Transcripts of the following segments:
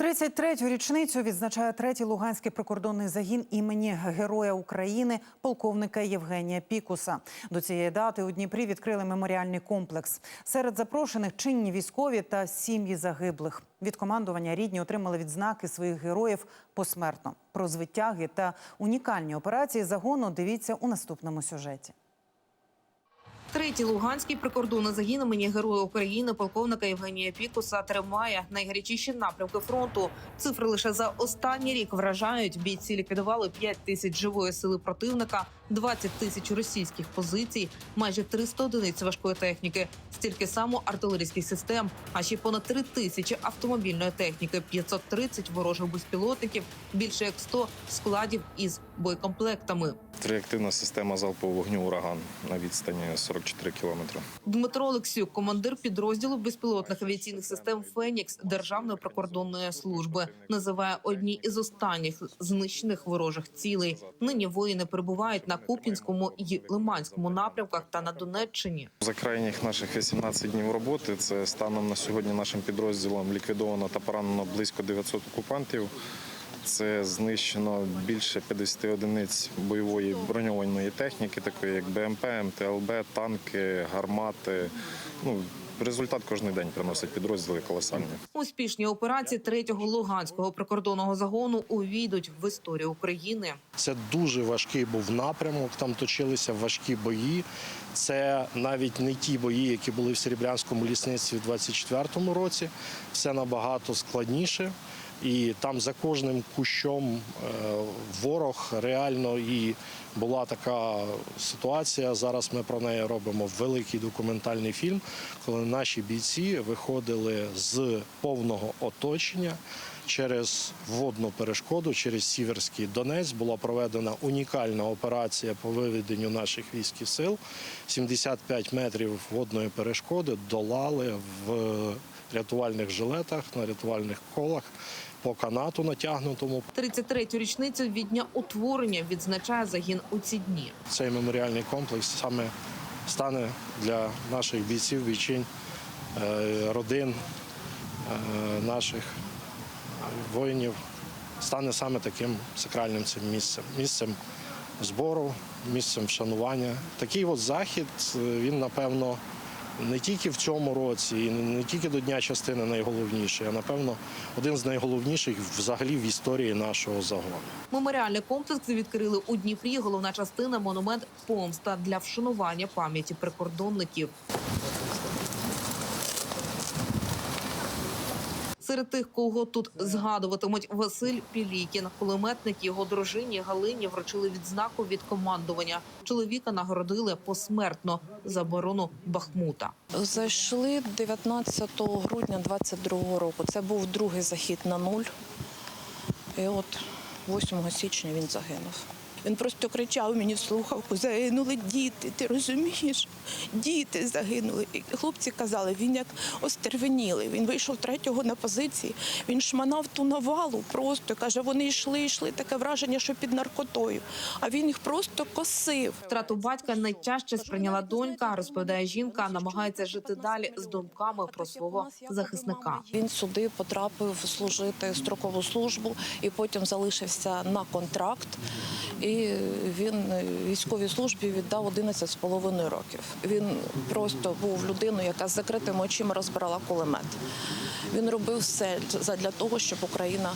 33-ю річницю відзначає третій луганський прикордонний загін імені Героя України полковника Євгенія Пікуса. До цієї дати у Дніпрі відкрили меморіальний комплекс. Серед запрошених чинні військові та сім'ї загиблих. Від командування рідні отримали відзнаки своїх героїв посмертно. Про звитяги та унікальні операції загону дивіться у наступному сюжеті. Третій Луганський прикордонний загін імені Героя України полковника Євгенія Пікуса тримає найгарячіші напрямки фронту. Цифри лише за останній рік вражають. Бійці ліквідували 5 тисяч живої сили противника, 20 тисяч російських позицій, майже 300 одиниць важкої техніки, стільки само артилерійських систем, а ще понад 3 тисячі автомобільної техніки, 530 ворожих безпілотників, більше як 100 складів із боєкомплектами. Реактивна система залпового вогню ураган на відстані 44 кілометри. Дмитро Олексюк, командир підрозділу безпілотних авіаційних систем Фенікс Державної прикордонної служби, називає одні із останніх знищених ворожих цілей. Нині воїни перебувають на Куп'янському і Лиманському напрямках та на Донеччині. За крайніх наших 18 днів роботи це станом на сьогодні нашим підрозділом ліквідовано та поранено близько 900 окупантів. Це знищено більше 50 одиниць бойової броньованої техніки, такої як БМП, МТЛБ, танки, гармати. Ну, результат кожен день приносить підрозділи колосальні. Успішні операції третього Луганського прикордонного загону увійдуть в історію України. Це дуже важкий був напрямок. Там точилися важкі бої. Це навіть не ті бої, які були в Серебрянському лісництві в 24-му році. Все набагато складніше. І там за кожним кущом е, ворог реально і була така ситуація. Зараз ми про неї робимо великий документальний фільм, коли наші бійці виходили з повного оточення через водну перешкоду, через Сіверський Донець була проведена унікальна операція по виведенню наших військ і сил. 75 метрів водної перешкоди долали в рятувальних жилетах, на рятувальних колах по канату натягнутому. 33-ю річницю від дня утворення відзначає загін у ці дні. Цей меморіальний комплекс саме стане для наших бійців, бійчинь, е, родин е, наших воїнів, стане саме таким сакральним цим місцем, місцем збору, місцем вшанування. Такий от захід, е, він напевно. Не тільки в цьому році, і не тільки до Дня частини найголовніший, а напевно один з найголовніших взагалі в історії нашого загону. Меморіальний комплекс відкрили у Дніпрі. Головна частина монумент помста для вшанування пам'яті прикордонників. Серед тих, кого тут згадуватимуть Василь Пілікін, кулеметник його дружині Галині вручили відзнаку від командування. Чоловіка нагородили посмертно за оборону Бахмута. Зайшли 19 грудня 22 року. Це був другий захід на нуль. І от 8 січня він загинув. Він просто кричав мені в слухавку: загинули діти, ти розумієш? Діти загинули. І хлопці казали, він як остервенілий. Він вийшов третього на позиції, він шманав ту навалу просто. Каже, вони йшли, йшли. Таке враження, що під наркотою. А він їх просто косив. Втрату батька найтяжче сприйняла донька. Розповідає жінка, намагається жити далі з думками про свого захисника. Він сюди потрапив служити строкову службу і потім залишився на контракт. І він військовій службі віддав 11 з половиною років. Він просто був людиною, яка з закритими очима розбирала кулемет. Він робив все для того, щоб Україна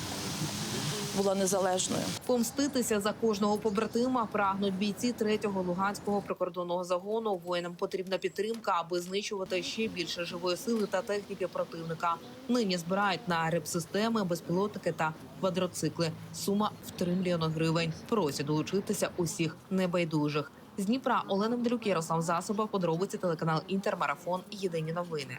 була незалежною. Помститися за кожного побратима прагнуть бійці 3-го Луганського прикордонного загону. Воїнам потрібна підтримка, аби знищувати ще більше живої сили та техніки противника. Нині збирають на реп-системи, безпілотники та квадроцикли. Сума в 3 мільйони гривень. Просять долучитися усіх небайдужих. З Дніпра Олена Мдрюк, Ярослав Засоба, подробиці телеканал Інтермарафон. Єдині новини.